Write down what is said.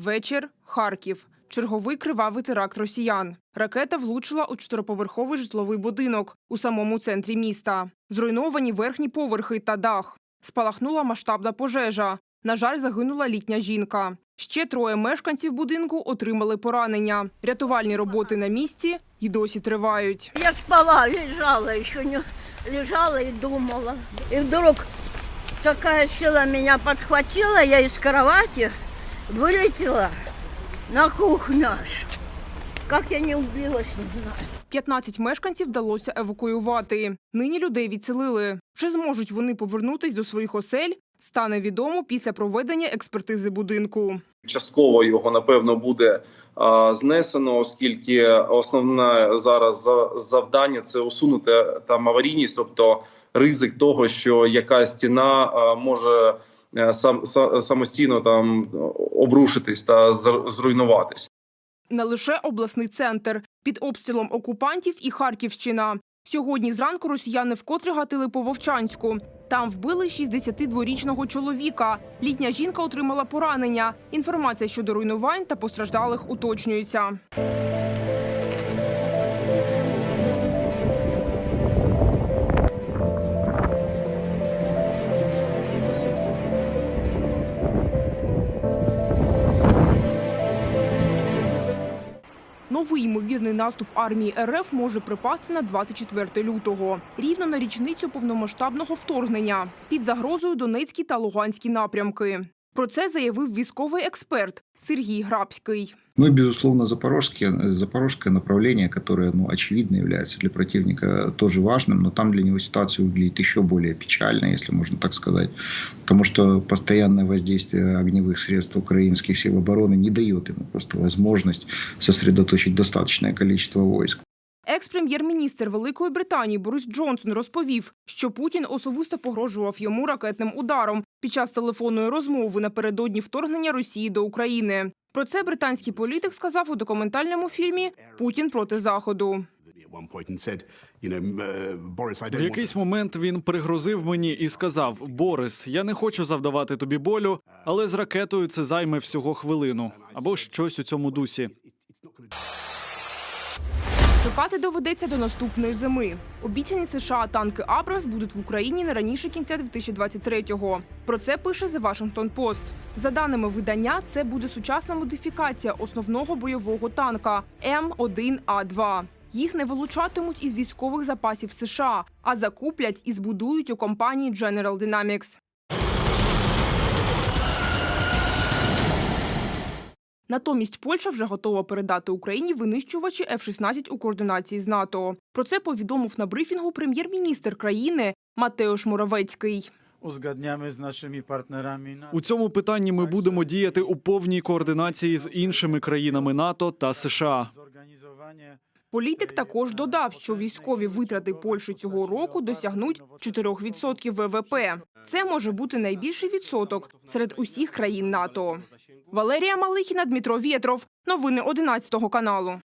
Вечір Харків. Черговий кривавий теракт росіян. Ракета влучила у чотириповерховий житловий будинок у самому центрі міста. Зруйновані верхні поверхи та дах. Спалахнула масштабна пожежа. На жаль, загинула літня жінка. Ще троє мешканців будинку отримали поранення. Рятувальні роботи на місці й досі тривають. Я спала, лежала, еще не лежала и думала. И вдруг такая сила меня подхватила, я из кровати вылетела на кухню аж. Как я не убилась, не знаю. 15 мешканців вдалося евакуювати. Нині людей відселили. Чи зможуть вони повернутись до своїх осель, стане відомо після проведення експертизи будинку. Частково його напевно буде а, знесено, оскільки основне зараз за- завдання це усунути там аварійність, тобто ризик того, що якась стіна а, може сам самостійно там обрушитись та зруйнуватись. Не лише обласний центр під обстрілом окупантів і Харківщина. Сьогодні зранку росіяни вкотре гатили по Вовчанську. Там вбили 62-річного чоловіка. Літня жінка отримала поранення. Інформація щодо руйнувань та постраждалих уточнюється. Новий ймовірний наступ армії РФ може припасти на 24 лютого, рівно на річницю повномасштабного вторгнення під загрозою Донецькій та Луганські напрямки. Про це заявив військовий експерт Сергій Грабський. Ну и, безусловно, запорожское, запорожское направление, которое, ну, очевидно, является для противника тоже важным, но там для него ситуация выглядит еще более печально, если можно так сказать. Потому что постоянное воздействие огневых средств украинских сил обороны не дает ему просто возможность сосредоточить достаточное количество войск. Екс-прем'єр-міністр Великої Британії Борис Джонсон розповів, що Путін особисто погрожував йому ракетним ударом під час телефонної розмови напередодні вторгнення Росії до України. Про це британський політик сказав у документальному фільмі Путін проти заходу. В якийсь момент він пригрозив мені і сказав: Борис, я не хочу завдавати тобі болю, але з ракетою це займе всього хвилину або щось у цьому дусі. Чекати доведеться до наступної зими. Обіцяні США танки Абрамс будуть в Україні не раніше кінця 2023-го. Про це пише The Washington Post. За даними видання, це буде сучасна модифікація основного бойового танка М1А2. Їх не вилучатимуть із військових запасів США, а закуплять і збудують у компанії General Dynamics. Натомість Польща вже готова передати Україні винищувачі F-16 у координації з НАТО. Про це повідомив на брифінгу прем'єр-міністр країни Матеош Муравецький. uzgadniamy з нашими партнерами У цьому питанні ми будемо діяти у повній координації з іншими країнами НАТО та США. Політик також додав, що військові витрати Польщі цього року досягнуть 4% ВВП. Це може бути найбільший відсоток серед усіх країн НАТО. Валерія Малихіна, Дмитро Вєтров. Новини 11 каналу.